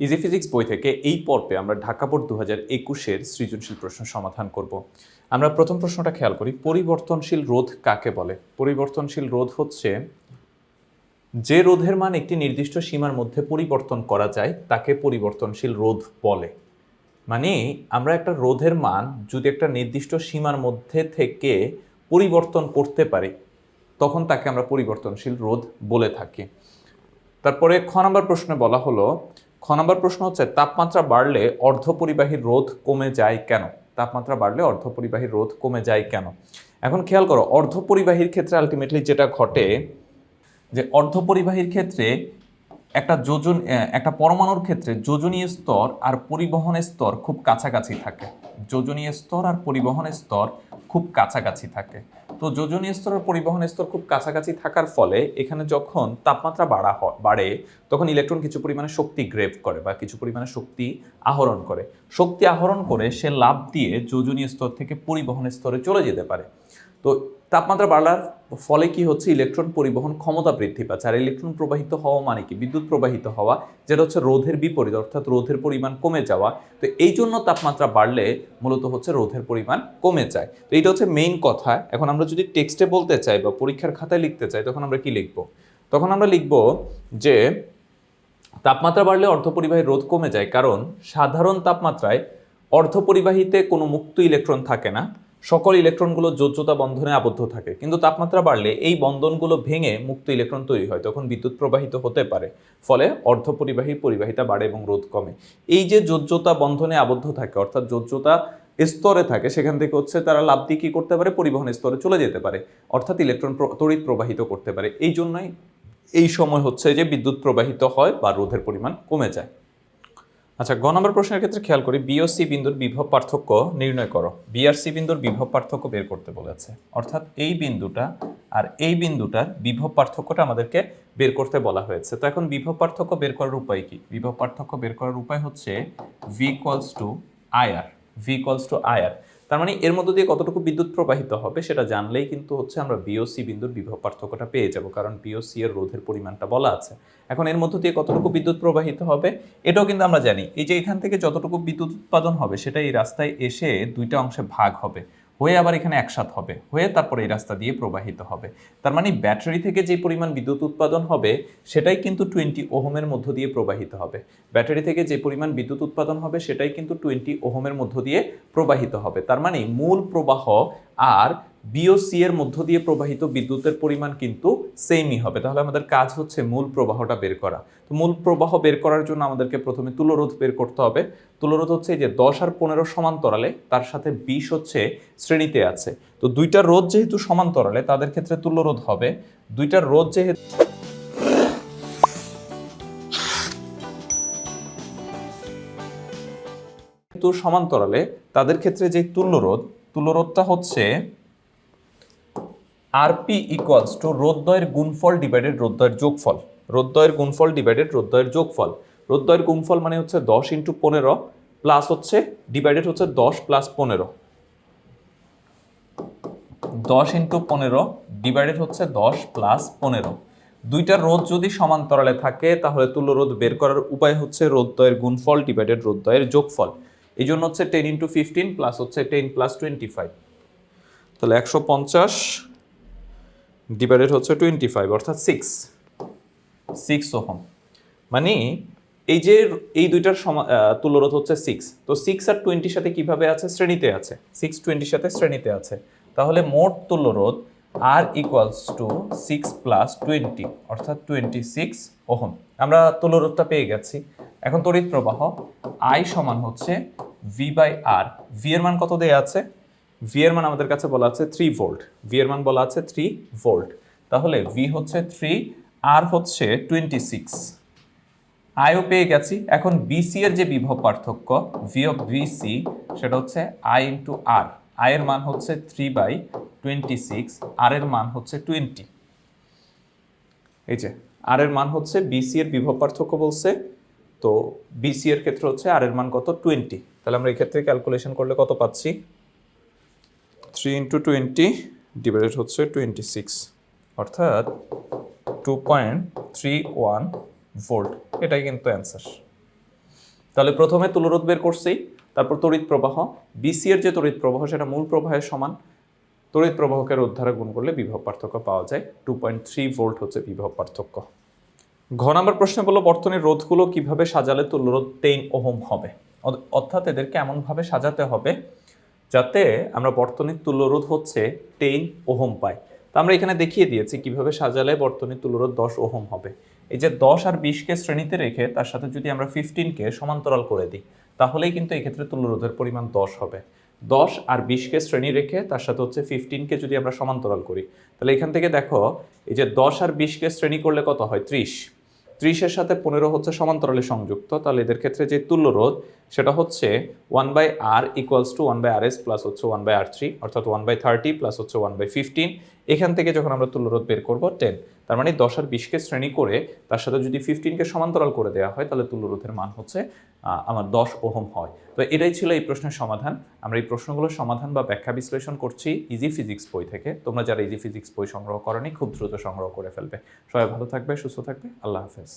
Easy physics বই থেকে এই পর্বে আমরা ঢাকা বোর্ড দু হাজার একুশের সৃজনশীল প্রশ্ন সমাধান করব। আমরা প্রথম প্রশ্নটা খেয়াল করি, পরিবর্তনশীল রোধ কাকে বলে? পরিবর্তনশীল রোধ হচ্ছে যে রোধের মান একটি নির্দিষ্ট সীমার মধ্যে পরিবর্তন করা যায়, তাকে পরিবর্তনশীল রোধ বলে। মানে আমরা একটা রোধের মান যদি একটা নির্দিষ্ট সীমার মধ্যে থেকে পরিবর্তন করতে পারি, তখন তাকে আমরা পরিবর্তনশীল রোধ বলে থাকি। তারপরে খ নম্বর প্রশ্নে বলা হলো খ নম্বর প্রশ্ন হচ্ছে, তাপমাত্রা বাড়লে অর্ধপরিবাহীর রোধ কমে যায় কেন? তাপমাত্রা বাড়লে অর্ধপরিবাহীর রোধ কমে যায় কেন? এখন খেয়াল করো, অর্ধপরিবাহীর ক্ষেত্রে আলটিমেটলি যেটা ঘটে, যে অর্ধপরিবাহীর ক্ষেত্রে একটা যোজন একটা পরমাণুর ক্ষেত্রে যোজনীয় স্তর আর পরিবহনের স্তর খুব কাছাকাছি থাকে। যোজনীয় স্তর আর পরিবহনের স্তর খুব কাছাকাছি থাকে। তো যোজনীয় স্তর আর পরিবহন স্তর খুব কাছাকাছি থাকার ফলে এখানে যখন তাপমাত্রা বাড়া হয়, বাড়ে, তখন ইলেকট্রন কিছু পরিমাণে শক্তি গ্রেভ করে বা কিছু পরিমাণে শক্তি আহরণ করে। শক্তি আহরণ করে সে লাভ দিয়ে যোজনীয় স্তর থেকে পরিবহন স্তরে চলে যেতে পারে। তো তাপমাত্রা বাড়ার ফলে কি হচ্ছে? ইলেকট্রন পরিবহন ক্ষমতা বৃদ্ধি পাচ্ছে। আর ইলেকট্রন প্রবাহিত হওয়া মানে কি? বিদ্যুৎ প্রবাহিত হওয়া, যেটা হচ্ছে রোধের বিপরীত, অর্থাৎ রোধের পরিমাণ কমে যাওয়া। তো এই জন্য তাপমাত্রা বাড়লে মূলত হচ্ছে রোধের পরিমাণ কমে যায়। তো এইটা হচ্ছে মেইন কথা। এখন আমরা যদি টেক্সটে বলতে চাই বা পরীক্ষার খাতায় লিখতে চাই, তখন আমরা কি লিখব? তখন আমরা লিখব যে, তাপমাত্রা বাড়লে অর্ধপরিবাহীর রোধ কমে যায়। কারণ সাধারণ তাপমাত্রায় অর্ধপরিবাহীতে কোনো মুক্ত ইলেকট্রন থাকে না। সকল ইলেকট্রনগুলো যোজ্যতা বন্ধনে আবদ্ধ থাকে, কিন্তু তাপমাত্রা বাড়লে এই বন্ধনগুলো ভেঙে মুক্ত ইলেকট্রন তৈরি হয়, তখন বিদ্যুৎ প্রবাহিত হতে পারে। ফলে অর্ধপরিবাহীর পরিবাহিতা বাড়ে এবং রোধ কমে। এই যে যোজ্যতা বন্ধনে আবদ্ধ থাকে, অর্থাৎ যোজ্যতা স্তরে থাকে, সেখান থেকে হচ্ছে তারা লাভ দিয়ে কী করতে পারে? পরিবহন স্তরে চলে যেতে পারে। অর্থাৎ ইলেকট্রন তড়িৎ প্রবাহিত করতে পারে। এই জন্যই এই সময় হচ্ছে যে বিদ্যুৎ প্রবাহিত হয় বা রোধের পরিমাণ কমে যায়। আচ্ছা গ নম্বর প্রশ্নের ক্ষেত্রে খেয়াল করি বি ও সি বিন্দুর বিভব পার্থক্য নির্ণয় করো। বিআরসি বিন্দুর বিভব পার্থক্য বের করতে বলেছে। অর্থাৎ এই বিন্দুটা আর এই বিন্দুটার বিভব পার্থক্যটা আমাদেরকে বের করতে বলা হয়েছে। তো এখন বিভব পার্থক্য বের করার উপায় কি? বিভব পার্থক্য বের করার উপায় হচ্ছে V equals to I R V equals to I R তার মানে এর মধ্য দিয়ে কতটুকু বিদ্যুৎ প্রবাহিত হবে সেটা জানলেই কিন্তু হচ্ছে আমরা বিওসি বিন্দুর বিভব পার্থক্যটা পেয়ে যাব, কারণ বিওসি এর রোধের পরিমাণটা বলা আছে। এখন এর মধ্য দিয়ে কতটুকু বিদ্যুৎ প্রবাহিত হবে এটাও কিন্তু আমরা জানি। এই যে এখান থেকে যতটুকু বিদ্যুৎ উৎপাদন হবে সেটা এই রাস্তায় এসে দুইটা অংশে ভাগ হবে। হয়ে আবার এখানে একসাথ হবে, হয়ে তারপরে এই রাস্তা দিয়ে প্রবাহিত হবে। তার মানে ব্যাটারি থেকে যে পরিমাণ বিদ্যুৎ উৎপাদন হবে, সেটাই কিন্তু টোয়েন্টি ওহোমের মধ্য দিয়ে প্রবাহিত হবে। ব্যাটারি থেকে যে পরিমাণ বিদ্যুৎ উৎপাদন হবে, সেটাই কিন্তু টোয়েন্টি ওহোমের মধ্য দিয়ে প্রবাহিত হবে। তার মানে মূল প্রবাহ আর বিওসি এর মধ্য দিয়ে প্রবাহিত বিদ্যুতের পরিমাণ কিন্তু সেমই হবে। তাহলে আমাদের কাজ হচ্ছে মূল প্রবাহটা বের করা। তো মূল প্রবাহ বের করার জন্য আমাদেরকে প্রথমে তুলরোধ বের করতে হবে। তুলরোধ হচ্ছে যে দশ আর পনেরো সমান্তরালে, তার সাথে বিশ হচ্ছে শ্রেণীতে আছে। তো দুইটা রোধ যেহেতু সমান্তরালে, তাদের ক্ষেত্রে তুল্যরোধ হবে। দুইটার রোধ যেহেতু সমান্তরালে, তাদের ক্ষেত্রে যে তুল্যরোধ তুল্যরোধটা হচ্ছে আরপি ইকুয়ালস টু রোদ্দয়ের গুণফল ডিভাইডেড রোদ্দয়ের যোগফল। রোদ্দয়ের গুণফল ডিভাইডেড রোদ্দয়ের যোগফল। রোদ্দয়ের গুণফল মানে হচ্ছে দশ ইন্টু পনেরো প্লাস হচ্ছে ডিভাইডেড হচ্ছে দশ প্লাস পনেরো। দশ ইন্টু পনেরো ডিভাইডেড হচ্ছে দশ প্লাস পনেরো। দুইটা রোদ যদি সমান্তরালে থাকে, তাহলে তুল্য রোধ বের করার উপায় হচ্ছে রোধদ্বয়ের গুণফল ডিভাইডেড রোধদ্বয়ের যোগফল। এই জন্য হচ্ছে টেন ইন্টু ফিফটিন প্লাস হচ্ছে টেন প্লাস টোয়েন্টি ফাইভ তাহলে একশো পঞ্চাশ ডিভাইডেড হচ্ছে টোয়েন্টি ফাইভ অর্থাৎ সিক্স সিক্স ওহম। মানে এই যে এই দুইটার সমা আহ, তুল্যরোধ হচ্ছে সিক্স তো সিক্স আর টোয়েন্টির সাথে কীভাবে আছে? শ্রেণীতে আছে। সিক্স টোয়েন্টির সাথে শ্রেণীতে আছে। তাহলে মোট তুল্যরোধ R equals to six plus twenty অর্থাৎ টোয়েন্টি সিক্স ওহম। আমরা তুল্যরোধটা পেয়ে গেছি। এখন তড়িৎ প্রবাহ আই সমান হচ্ছে ভি বাই আর ভি এর মান কত দেয়া আছে? ভি এর মান আমাদের কাছে বলা আছে থ্রি ভোল্ট ভি এর মান বলা আছে থ্রি ভোল্ট তাহলে ভি হচ্ছে থ্রি আর হচ্ছে টোয়েন্টি সিক্স আইও পেয়ে গেছি। এখন বিসি এর যে বিভব পার্থক্য ভি অফ বিসি সেটা হচ্ছে আই ইন্টু আর আই এর মান হচ্ছে three by twenty six R এর মান হচ্ছে টোয়েন্টি এই যে আর এর মান হচ্ছে বিসি এর বিভব পার্থক্য বলছে, তো বিসি এর ক্ষেত্রে হচ্ছে আর এর মান কত? টোয়েন্টি তাহলে আমরা এই ক্ষেত্রে ক্যালকুলেশন করলে কত পাচ্ছি? থ্রি ইন্টু টোয়েন্টি ডিভাইডেড হচ্ছে টোয়েন্টি সিক্স, অর্থাৎ two point three one volt. এটাই কিন্তু অ্যান্সার। তাহলে প্রথমে তুলরোধ বের করছি, তারপর তড়িৎ প্রবাহ। বিসি এর যে তড়িৎ প্রবাহ, সেটা মূল প্রবাহের সমান। তড়িৎ প্রবাহকে রোধ দ্বারা গুণ করলে বিভব পার্থক্য পাওয়া যায়। টু পয়েন্ট থ্রি ভোল্ট হচ্ছে বিভব পার্থক্য। ঘ নম্বর প্রশ্নে বলল, বর্তনীর রোধগুলো কীভাবে সাজালে তুল্যরোধ টেন ওহম হবে? অর্থাৎ এদেরকে এমনভাবে সাজাতে হবে যাতে আমরা বর্তনীর তুল্যরোধ হচ্ছে টেন ওহম পাই। তো আমরা এখানে দেখিয়ে দিয়েছি কীভাবে সাজালে বর্তনীর তুল্যরোধ দশ ওহম হবে। এই যে দশ আর বিশকে শ্রেণীতে রেখে তার সাথে যদি আমরা ফিফটিনকে সমান্তরাল করে দিই, তাহলেই কিন্তু এক্ষেত্রে তুল্যরোধের পরিমাণ দশ হবে। দশ আর বিশকে শ্রেণি রেখে তার সাথে হচ্ছে ফিফটিনকে যদি আমরা সমান্তরাল করি, তাহলে এখান থেকে দেখো, এই যে দশ আর বিশকে শ্রেণি করলে কত হয়? ত্রিশ। ত্রিশের সাথে পনেরো হচ্ছে সমান্তরালে সংযুক্ত, তাহলে এদের ক্ষেত্রে যে তুল্য রোধ, সেটা হচ্ছে one by R equals to one by R S plus হচ্ছে ওয়ান বাই আর থ্রি অর্থাৎ ওয়ান বাই থার্টি প্লাস হচ্ছে ওয়ান বাই ফিফটিন এখান থেকে যখন আমরা তুল্য রোধ বের করব টেন তার মানে দশ আর বিশকে শ্রেণি করে তার সাথে যদি ফিফটিনকে সমান্তরাল করে দেওয়া হয়, তাহলে তুল্য রোধের মান হচ্ছে আমার দশ ওহম হয়। তো এটাই ছিল এই প্রশ্নের সমাধান। আমরা এই প্রশ্নগুলোর সমাধান বা ব্যাখ্যা বিশ্লেষণ করছি ইজি ফিজিক্স বই থেকে। তোমরা যারা ইজি ফিজিক্স বই সংগ্রহ করনি, খুব দ্রুত সংগ্রহ করে ফেলবে। সবাই ভালো থাকবে, সুস্থ থাকবে। আল্লাহ হাফেজ।